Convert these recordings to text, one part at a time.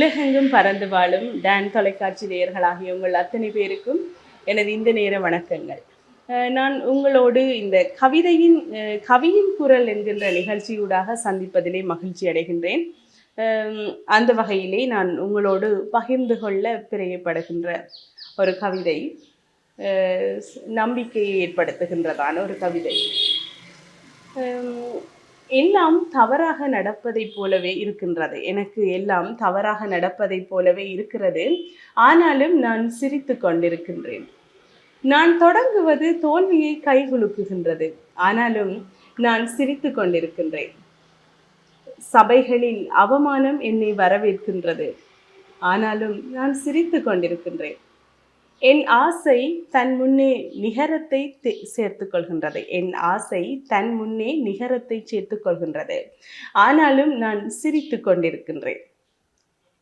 உலகெங்கும் பறந்து வாழும் டான் தொலைக்காட்சி நேயர்களாகிய உங்கள் அத்தனை பேருக்கும் எனது இந்த நேர வணக்கங்கள். நான் உங்களோடு இந்த கவிதையின் கவியின் குரல் என்கின்ற நிகழ்ச்சியூடாக சந்திப்பதிலே மகிழ்ச்சி அடைகின்றேன். அந்த வகையிலே நான் உங்களோடு பகிர்ந்து கொள்ள பிரியப்படுகின்ற ஒரு கவிதை நம்பிக்கையை ஏற்படுத்துகின்றதான ஒரு கவிதை. எல்லாம் தவறாக நடப்பதைப் போலவே இருக்கின்றது. எனக்கு எல்லாம் தவறாக நடப்பதைப் போலவே இருக்கிறது. ஆனாலும் நான் சிரித்து கொண்டிருக்கின்றேன். நான் தொடங்குவது தோல்வியை கைகுலுக்குகின்றது. ஆனாலும் நான் சிரித்து கொண்டிருக்கின்றேன். சபைகளில் அவமானம் என்னை வரவேற்கின்றது. ஆனாலும் நான் சிரித்து கொண்டிருக்கின்றேன். என் ஆசை தன் முன்னே நிகரத்தை தே- கொள்கின்றது என் ஆசை தன் முன்னே நிகரத்தை சேர்த்து கொள்கின்றது ஆனாலும் நான் சிரித்து கொண்டிருக்கின்றேன்.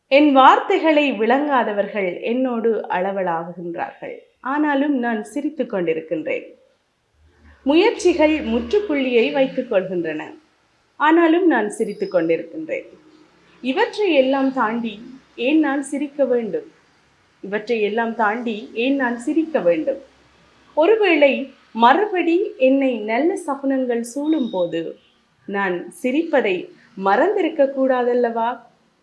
என் வார்த்தைகளை விளங்காதவர்கள் என்னோடு அளவலாகுகின்றார்கள். ஆனாலும் நான் சிரித்து கொண்டிருக்கின்றேன். முயற்சிகள் முற்றுப்புள்ளியை வைத்துக் கொள்கின்றன. ஆனாலும் நான் சிரித்து கொண்டிருக்கின்றேன். இவற்றை எல்லாம் தாண்டி ஏன் நான் சிரிக்க வேண்டும்? இவற்றை எல்லாம் தாண்டி ஏன் நான் சிரிக்க வேண்டும்? ஒருவேளை மறுபடி என்னை நல்ல சகுனங்கள் சூழும் போது நான் சிரிப்பதை மறந்திருக்க கூடாதல்லவா?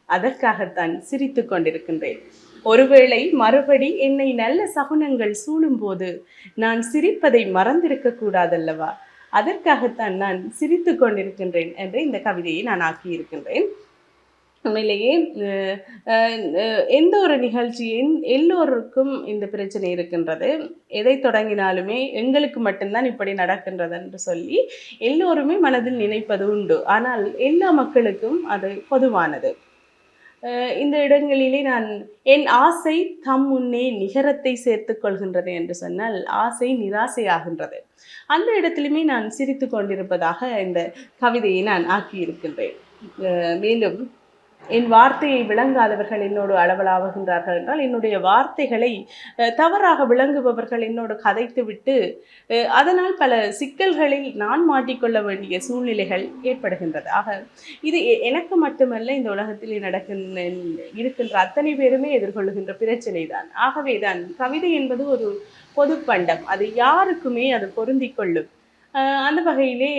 அதற்காகத்தான் சிரித்து கொண்டிருக்கின்றேன். ஒருவேளை மறுபடி என்னை நல்ல சகுனங்கள் சூழும் போது நான் சிரிப்பதை மறந்திருக்க கூடாதல்லவா? அதற்காகத்தான் நான் சிரித்து கொண்டிருக்கின்றேன் என்று இந்த கவிதையை நான் ஆக்கியிருக்கின்றேன். உண்மையிலேயே எந்த ஒரு நிகழ்ச்சி எந்- எல்லோருக்கும் இந்த பிரச்சனை இருக்கின்றது. எதை தொடங்கினாலுமே எங்களுக்கு மட்டும்தான் இப்படி நடக்கின்றது என்று சொல்லி எல்லோருமே மனதில் நினைப்பது உண்டு. ஆனால் எல்லா மக்களுக்கும் அது பொதுவானது. இந்த இடங்களிலே நான் என் ஆசை தம் முன்னே நிகரத்தை சேர்த்து கொள்கின்றது என்று சொன்னால் ஆசை நிராசையாகின்றது. அந்த இடத்திலுமே நான் சிரித்து கொண்டிருப்பதாக இந்த கவிதையை நான் ஆக்கியிருக்கின்றேன். மேலும் என் வார்த்தையை விளங்காதவர்கள் என்னோடு அளவலாவுகின்றார்கள் என்றால் என்னுடைய வார்த்தைகளை தவறாக விளங்குபவர்கள் என்னோடு கதைத்துவிட்டு அதனால் பல சிக்கல்களில் நான் மாட்டிக்கொள்ள வேண்டிய சூழ்நிலைகள் ஏற்படுகின்றது. ஆக இது எ- எனக்கு மட்டுமல்ல இந்த உலகத்தில் நடக்கின்ற இருக்கின்ற அத்தனை பேருமே எதிர்கொள்ளுகின்ற பிரச்சனை தான் ஆகவே தான் கவிதை என்பது ஒரு பொது பண்டம் அது யாருக்குமே அது பொருந்திக் கொள்ளும். அந்த வகையிலே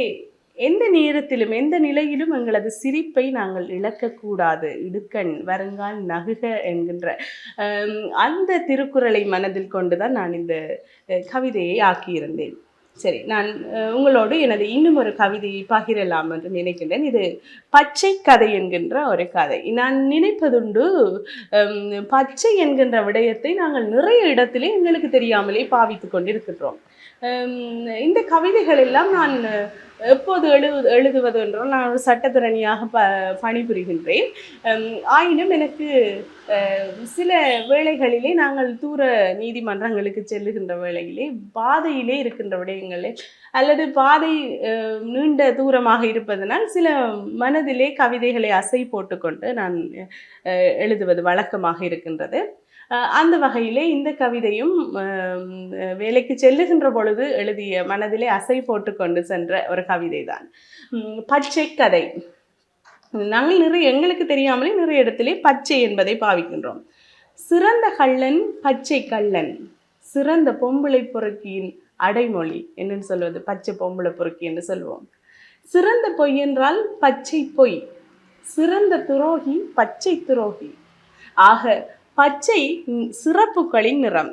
எந்த நேரத்திலும் எந்த நிலையிலும் எங்களது சிரிப்பை நாங்கள் இழக்கக்கூடாது. இடுக்கண் வருங்கால் நகுக என்கின்ற அந்த திருக்குறளை மனதில் கொண்டுதான் நான் இந்த கவிதையை ஆக்கியிருந்தேன். சரி நான் உங்களோடு எனது இன்னும் ஒரு கவிதையை பகிரலாம் என்று நினைக்கின்றேன். இது பச்சை கதை என்கின்ற ஒரு கதை. நான் நினைப்பதுண்டு பச்சை என்கின்ற விடயத்தை நாங்கள் நிறைய இடத்திலே எங்களுக்கு தெரியாமலே பாவித்து கொண்டிருக்கின்றோம். இந்த கவிதைகள் எல்லாம் நான் எப்போது எழு எழுதுவது என்றால் நான் ஒரு சட்டத்திறனியாக ப பணிபுரிகின்றேன். ஆயினும் எனக்கு சில வேளைகளிலே நாங்கள் தூர நீதிமன்றங்களுக்கு செல்லுகின்ற வேளையிலே பாதையிலே இருக்கின்ற விடயங்களே அல்லது பாதை நீண்ட தூரமாக இருப்பதனால் சில மனதிலே கவிதைகளை அசை போட்டுக்கொண்டு நான் எழுதுவது வழக்கமாக இருக்கின்றது. அந்த வகையிலே இந்த கவிதையும் வேலைக்கு செல்லுகின்ற பொழுது எழுதிய மனதிலே அசை போட்டுக்கொண்டு சென்ற ஒரு கவிதை தான் பச்சை கதை. நாங்கள் நிறைய எங்களுக்கு தெரியாமலே நிறைய இடத்திலே பச்சை என்பதை பாவிக்கின்றோம். சிறந்த கள்ளன் பச்சை கள்ளன். சிறந்த பொம்பளை பொறுக்கியின் அடைமொழி என்னன்னு சொல்வது பச்சை பொம்பளை பொறுக்கி என்று சொல்வோம். சிறந்த பொய் என்றால் பச்சை பொய். சிறந்த துரோகி பச்சை துரோகி. ஆக பச்சை சிறப்புகளின் நிறம்.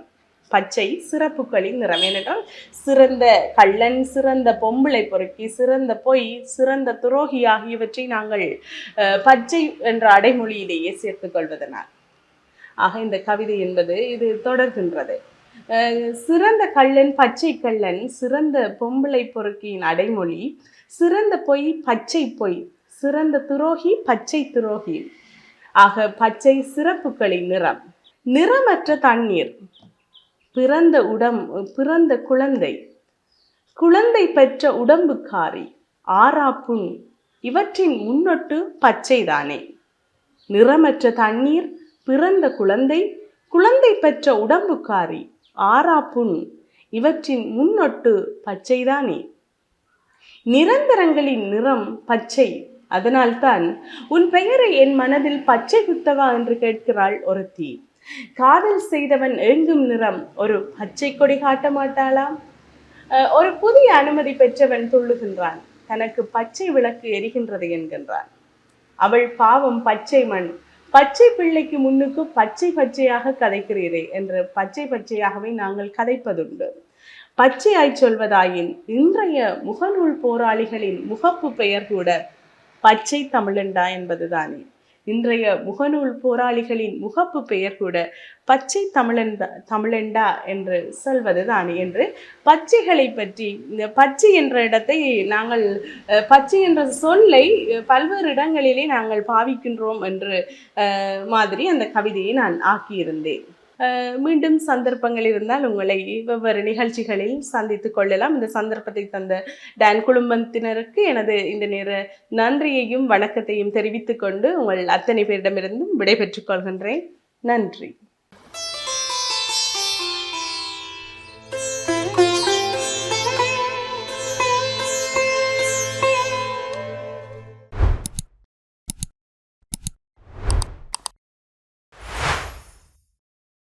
பச்சை சிறப்புகளின் நிறம். ஏனென்றால் சிறந்த கள்ளன் சிறந்த பொம்பளை பொறுக்கி சிறந்த பொய் சிறந்த துரோகி ஆகியவற்றை நாங்கள் அஹ், பச்சை என்ற அடைமொழியிலேயே சேர்த்துக் கொள்வதனால். ஆக இந்த கவிதை என்பது இது தொடர்கின்றது. அஹ், சிறந்த கள்ளன் பச்சை கள்ளன் சிறந்த பொம்பளை பொறுக்கியின் அடைமொழி சிறந்த பொய் பச்சை பொய் சிறந்த துரோகி பச்சை துரோகி. ஆக பச்சை சிறப்புகளின் நிறம். நிறமற்ற தண்ணீர். பிறந்த உடம் பிறந்த குழந்தை. குழந்தை பெற்ற உடம்புக்காரி ஆறாப்புண். இவற்றின் முன்னொட்டு பச்சைதானே. நிறமற்ற தண்ணீர் பிறந்த குழந்தை. குழந்தை பெற்ற உடம்புக்காரி ஆறாப்புண். இவற்றின் முன்னொட்டு பச்சைதானே. நிரந்தரங்களின் நிறம் பச்சை. அதனால்தான் உன் பெயரை என் மனதில் பச்சை குத்தவா என்று கேட்கிறாள் ஒருத்தி. காதல் செய்தவன் ஏங்கும் நிறம் ஒரு பச்சை கொடி காட்ட மாட்டாளா அஹ், ஒரு புதிய அனுமதி பெற்றவன் துள்ளுகின்றான். தனக்கு பச்சை விளக்கு எரிகின்றது என்கின்றான். அவள் பாவம் பச்சை மண். பச்சை பிள்ளைக்கு முன்னுக்கு பச்சை பச்சையாக கதைக்கிறீரே என்று பச்சை பச்சையாகவே நாங்கள் கதைப்பதுண்டு. பச்சையாய் சொல்வதாயின் இன்றைய முகநூல் போராளிகளின் முகப்பு பெயர் கூட பச்சை தமிழண்டா என்பதுதானே. இன்றைய முகநூல் போராளிகளின் முகப்பு பெயர் கூட பச்சை தமிழன் தமிழண்டா என்று சொல்வது தானே என்று பச்சைகளை பற்றி இந்த பச்சை என்ற இடத்தை நாங்கள் பச்சை என்ற சொல்லை பல்வேறு இடங்களிலே நாங்கள் பாவிக்கின்றோம் என்று மாதிரி அந்த கவிதையை நான் ஆக்கியிருந்தேன். மீண்டும் சந்தர்ப்பங்கள் இருந்தால் உங்களை வெவ்வேறு நிகழ்ச்சிகளில் சந்தித்துக் கொள்ளலாம். இந்த சந்தர்ப்பத்தை தந்த டான் குடும்பத்தினருக்கு எனது இந்த நேர நன்றியையும் வணக்கத்தையும் தெரிவித்துக் கொண்டு உங்கள் அத்தனை பேரிடமிருந்தும் விடைபெற்றுக் கொள்கின்றேன். நன்றி.